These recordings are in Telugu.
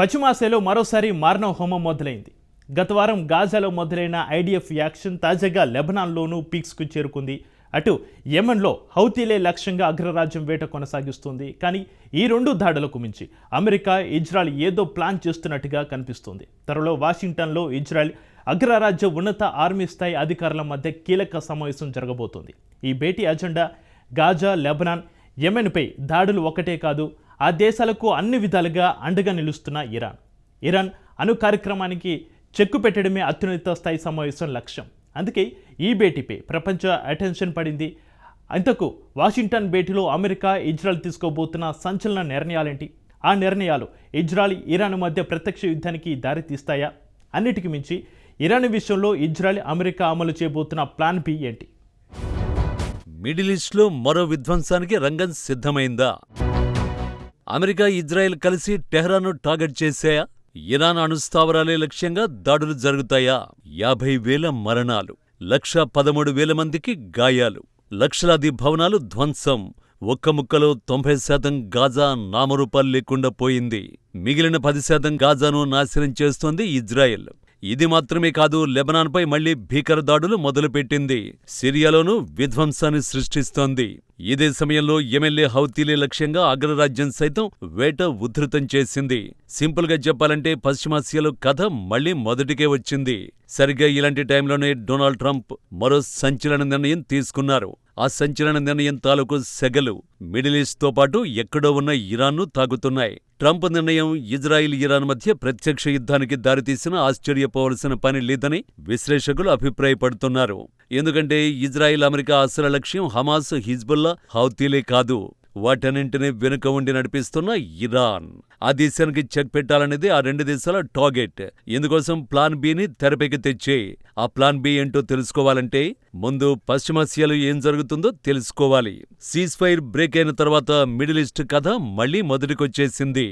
పశ్చిమాసియాలో మరోసారి మారణవ హోమం మొదలైంది. గత వారం గాజాలో మొదలైన ఐడిఎఫ్ యాక్షన్ తాజాగా లెబనాన్లోనూ పీక్స్కు చేరుకుంది. అటు యెమన్లో హౌతీలే లక్ష్యంగా అగ్రరాజ్యం వేట కొనసాగిస్తుంది. కానీ ఈ రెండు దాడులకు మించి అమెరికా ఇజ్రాయెల్ ఏదో ప్లాన్ చేస్తున్నట్టుగా కనిపిస్తుంది. త్వరలో వాషింగ్టన్లో ఇజ్రాయెల్ అగ్రరాజ్య ఉన్నత ఆర్మీ స్థాయి అధికారుల మధ్య కీలక సమావేశం జరగబోతోంది. ఈ భేటీ అజెండా గాజా లెబనాన్ యెమెన్పై దాడులు ఒకటే కాదు ఆ దేశాలకు అన్ని విధాలుగా అండగా నిలుస్తున్న ఇరాన్. ఇరాన్ అణు కార్యక్రమానికి చెక్కు పెట్టడమే అత్యున్నత స్థాయి సమావేశం లక్ష్యం. అందుకే ఈ భేటీపై ప్రపంచ అటెన్షన్ పడింది. అంతకు వాషింగ్టన్ భేటీలో అమెరికా ఇజ్రాయెల్ తీసుకోబోతున్న సంచలన నిర్ణయాలేంటి? ఆ నిర్ణయాలు ఇజ్రాయెల్ ఇరాన్ మధ్య ప్రత్యక్ష యుద్ధానికి దారితీస్తాయా? అన్నిటికీ మించి ఇరాన్ విషయంలో ఇజ్రాయెల్ అమెరికా అమలు చేయబోతున్న ప్లాన్ బి ఏంటి? మిడిల్ ఈస్ట్లో మరో విధ్వంసానికి రంగం సిద్ధమైందా? అమెరికా ఇజ్రాయెల్ కలిసి టెహ్రాన్ను టార్గెట్ చేశాయా? ఇరాన్ అణుస్థావరాలే లక్ష్యంగా దాడులు జరుగుతాయా? యాభై వేల మరణాలు లక్ష పదమూడు వేల మందికి గాయాలు లక్షలాది భవనాలు ధ్వంసం ఒక్క ముక్కలో తొంభై శాతం గాజా నామరూపాలు లేకుండా పోయింది. మిగిలిన పది శాతం గాజాను నాశనం చేస్తోంది ఇజ్రాయెల్. ఇది మాత్రమే కాదు లెబనాన్పై మళ్ళీ భీకర దాడులు మొదలుపెట్టింది. సిరియాలోనూ విధ్వంసాన్ని సృష్టిస్తోంది. ఇదే సమయంలో ఎమ్మెల్యే హౌతీలే లక్ష్యంగా అగ్రరాజ్యం సైతం వేట ఉధృతం చేసింది. సింపుల్గా చెప్పాలంటే పశ్చిమాసియాలో కథ మళ్ళీ మొదటికే వచ్చింది. సరిగ్గా ఇలాంటి టైంలోనే డొనాల్డ్ ట్రంప్ మరో సంచలన నిర్ణయం తీసుకున్నారు. ఆ సంచలన నిర్ణయం తాలూకు సెగలు మిడిల్ ఈస్ట్తో పాటు ఎక్కడో ఉన్న ఇరాన్ను తాగుతున్నాయి ట్రంప్ నిర్ణయం ఇజ్రాయిల్ ఇరాన్ మధ్య ప్రత్యక్ష యుద్ధానికి దారితీసిన ఆశ్చర్యపోవలసిన పని లేదని విశ్లేషకులు అభిప్రాయపడుతున్నారు. ఎందుకంటే ఇజ్రాయిల్ అమెరికా అసలు లక్ష్యం హమాస్ హిజ్బుల్లా హౌతీలే కాదు. వాటన్నింటినీ వెనుక ఉండి నడిపిస్తున్న ఇరాన్. ఆ దేశానికి చెక్ పెట్టాలనేది ఆ రెండు దేశాల టార్గెట్. ఇందుకోసం ప్లాన్ బిని తెరపైకి తెచ్చే ఆ ప్లాన్ బి ఏంటో తెలుసుకోవాలంటే ముందు పశ్చిమాసియాలో ఏం జరుగుతుందో తెలుసుకోవాలి. సీజ్ ఫైర్ బ్రేక్ అయిన తర్వాత మిడిల్ ఈస్ట్ కథ మళ్ళీ మొదటికొచ్చేసింది.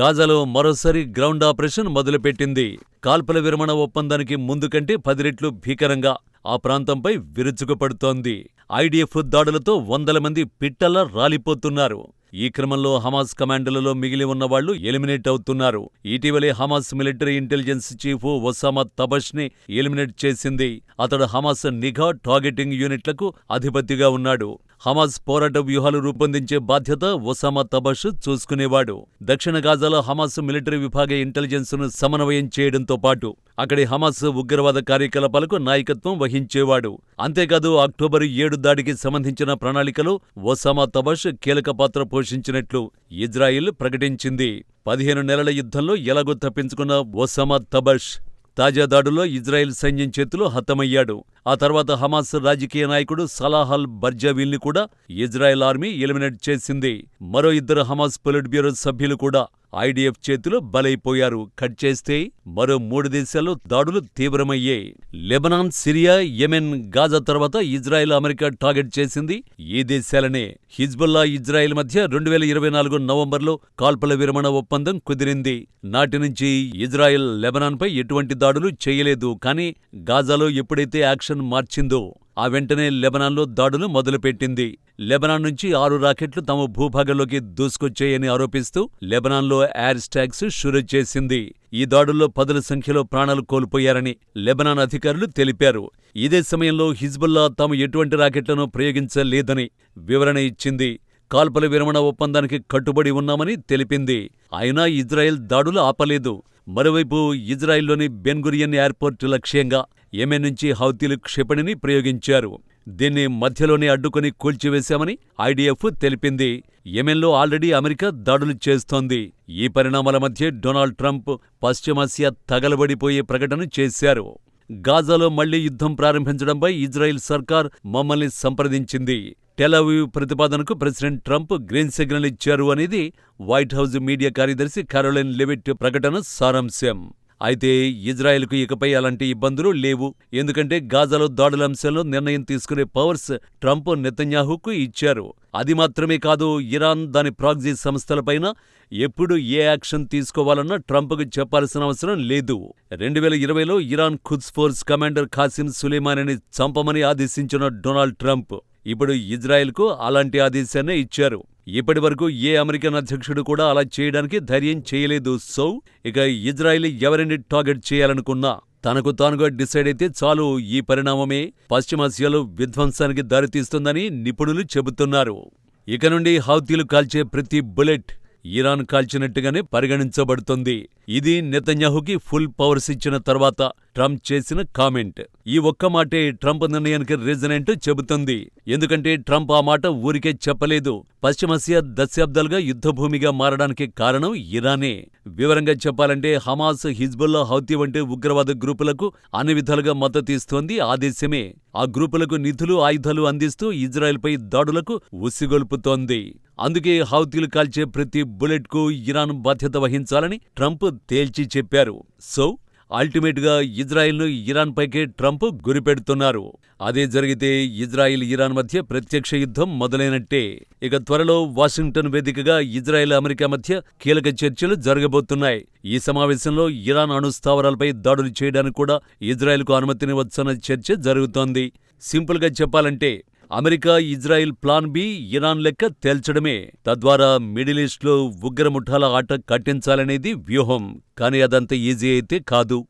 గాజాలో మరోసారి గ్రౌండ్ ఆపరేషన్ మొదలుపెట్టింది. కాల్పల విరమణ ఒప్పందానికి ముందు కంటే పది రెట్లు భీకరంగా ఆ ప్రాంతంపై విరుచుకుపడుతోంది. ఐడిఎఫ్ దాడులతో వందల మంది పిట్టల్లా రాలిపోతున్నారు. ఈ క్రమంలో హమాస్ కమాండోలలో మిగిలి ఉన్న వాళ్ళు ఎలిమినేట్ అవుతున్నారు. ఇటీవలే Hamas military intelligence chief Osama తబష్ని eliminate చేసింది. అతడు హమాస్ నిఘా టార్గెటింగ్ యూనిట్లకు అధిపతిగా ఉన్నాడు. హమాస్ పోరాట వ్యూహాలు రూపొందించే బాధ్యత ఒసామా తబష్ చూసుకునేవాడు. దక్షిణ గాజాలో హమాస్ మిలిటరీ విభాగ ఇంటెలిజెన్స్ను సమన్వయం చేయడంతో పాటు అక్కడి హమాస్ ఉగ్రవాద కార్యకలాపాలకు నాయకత్వం వహించేవాడు. అంతేకాదు అక్టోబర్ ఏడు దాడికి సంబంధించిన ప్రణాళికలో ఒసామా తబష్ కీలక పాత్ర పోషించినట్లు ఇజ్రాయిల్ ప్రకటించింది. పదిహేను నెలల యుద్ధంలో ఎలాగో తప్పించుకున్న ఒసామా తబష్ తాజా దాడులో ఇజ్రాయెల్ సైన్యం చేతిలో హతమయ్యాడు. ఆ తర్వాత హమాస్ రాజకీయ నాయకుడు సలాహల్ బర్జావీల్ని కూడా ఇజ్రాయెల్ ఆర్మీ ఎలిమినేట్ చేసింది. మరో ఇద్దరు హమాస్ పొలిట్ బ్యూరో సభ్యులు కూడా ఐడిఎఫ్ చేతిలో బలైపోయారు. కట్ చేస్తే మరో మూడు దేశాల్లో దాడులు తీవ్రమయ్యాయి. లెబనాన్ సిరియా యెమెన్ గాజా తర్వాత ఇజ్రాయెల్ అమెరికా టార్గెట్ చేసింది. ఈ దేశాలనే హిజ్బుల్లా ఇజ్రాయెల్ మధ్య రెండు వేల ఇరవై నాలుగు నవంబర్లో కాల్పల విరమణ ఒప్పందం కుదిరింది. నాటి నుంచి ఇజ్రాయెల్ లెబనాన్పై ఎటువంటి దాడులు చేయలేదు. కానీ గాజాలో ఎప్పుడైతే యాక్షన్ మార్చిందో ఆ వెంటనే లెబనాన్లో దాడులు మొదలుపెట్టింది. లెబనాన్ నుంచి ఆరు రాకెట్లు తమ భూభాగంలోకి దూసుకొచ్చాయని ఆరోపిస్తూ లెబనాన్లో ఎయిర్ స్టాక్స్ షురు చేసింది. ఈ దాడుల్లో పదుల సంఖ్యలో ప్రాణాలు కోల్పోయారని లెబనాన్ అధికారులు తెలిపారు. ఇదే సమయంలో హిజ్బుల్లా తాము ఎటువంటి రాకెట్లను ప్రయోగించలేదని వివరణ ఇచ్చింది. కాల్పల విరమణ ఒప్పందానికి కట్టుబడి ఉన్నామని తెలిపింది. అయినా ఇజ్రాయెల్ దాడులు ఆపలేదు. మరోవైపు ఇజ్రాయెల్లోని బెన్గురియన్ ఎయిర్పోర్టు లక్ష్యంగా యెమెన్ నుంచి హౌతీలు క్షిపణిని ప్రయోగించారు. దీన్ని మధ్యలోనే అడ్డుకొని కూల్చివేశామని ఐడిఎఫ్ తెలిపింది. యెమెన్లో ఆల్రెడీ అమెరికా దాడులు చేస్తోంది. ఈ పరిణామాల మధ్య డొనాల్డ్ ట్రంప్ పశ్చిమాసియా తగలబడిపోయే ప్రకటన చేశారు. గాజాలో మళ్ళీ యుద్ధం ప్రారంభించడంపై ఇజ్రాయెల్ సర్కార్ మమ్మల్ని సంప్రదించింది. టెలవీవ్ ప్రతిపాదనకు ప్రెసిడెంట్ ట్రంప్ గ్రీన్ సిగ్నల్ ఇచ్చారు అనేది వైట్ హౌస్ మీడియా కార్యదర్శి కారోలిన్ లివిట్ ప్రకటన సారాంశం. అయితే ఇజ్రాయెల్కు ఇకపై అలాంటి ఇబ్బందులు లేవు. ఎందుకంటే గాజాలో దాడుల అంశంలో నిర్ణయం తీసుకునే పవర్స్ ట్రంప్ నెతన్యాహుకు ఇచ్చారు. అది మాత్రమే కాదు ఇరాన్ దాని ప్రాక్సీ సంస్థలపైన ఎప్పుడు ఏ యాక్షన్ తీసుకోవాలన్నా ట్రంప్కు చెప్పాల్సిన అవసరం లేదు. రెండు వేల ఇరవైలో Iran Quds force commander Qasem సులేమానిని చంపమని ఆదేశించిన డొనాల్డ్ ట్రంప్. ఇప్పుడు ఇజ్రాయెల్కు అలాంటి ఆదేశాన్నే ఇచ్చారు. ఇప్పటి వరకు ఏ అమెరికన్ అధ్యక్షుడు కూడా అలా చేయడానికి ధైర్యం చేయలేదు. సో ఇక ఇజ్రాయిల్ ఎవరిని టార్గెట్ చేయాలనుకున్నా తనకు తానుగా డిసైడ్ అయితే చాలు ఈ పరిణామమే. పశ్చిమాసియాలో విధ్వంసానికి దారితీస్తుందని నిపుణులు చెబుతున్నారు. ఇక నుండి హౌతీలు కాల్చే ప్రతి బుల్లెట్ ఇరాన్ కాల్చినట్టుగానే పరిగణించబడుతుంది. ఇది నెతన్యాహుకి ఫుల్ పవర్స్ ఇచ్చిన తర్వాత ట్రంప్ చేసిన కామెంట్. ఈ ఒక్క మాటే ట్రంప్ నిర్ణయానికి రీజన్ ఏంటో చెబుతుంది. ఎందుకంటే ట్రంప్ ఆ మాట ఊరికే చెప్పలేదు. పశ్చిమాసియా దశాబ్దాలుగా యుద్ధభూమిగా మారడానికి కారణం ఇరానే. వివరంగా చెప్పాలంటే హమాస్ హిజ్బుల్లా హౌతీ వంటి ఉగ్రవాద గ్రూపులకు అన్ని విధాలుగా మద్దతు ఇస్తోంది ఆ దేశమే. ఆ గ్రూపులకు నిధులు ఆయుధాలు అందిస్తూ ఇజ్రాయెల్పై దాడులకు ఉసిగొల్పుతోంది. అందుకే హౌతీలు కాల్చే ప్రతి బుల్లెట్కు ఇరాన్ బాధ్యత వహించాలని ట్రంప్ తేల్చి చెప్పారు. సో అల్టిమేట్గా ఇజ్రాయెల్ను ఇరాన్ పైకే ట్రంప్ గురిపెడుతున్నారు అదే జరిగితే ఇజ్రాయిల్ ఇరాన్ మధ్య ప్రత్యక్ష యుద్ధం మొదలైనట్టే. ఇక త్వరలో వాషింగ్టన్ వేదికగా ఇజ్రాయెల్ అమెరికా మధ్య కీలక చర్చలు జరగబోతున్నాయి. ఈ సమావేశంలో ఇరాన్ అణు స్థావరాలపై దాడులు చేయడానికి కూడా ఇజ్రాయెల్కు అనుమతినివ్వచ్చన్న చర్చ జరుగుతోంది. సింపుల్గా చెప్పాలంటే America Israel plan B Iran లెక్క తేల్చడమే. తద్వారా మిడిల్ ఈస్ట్లో ఉగ్రముఠాల ఆట కట్టించాలనేది వ్యూహం. కానీ అదంత ఈజీ అయితే కాదు.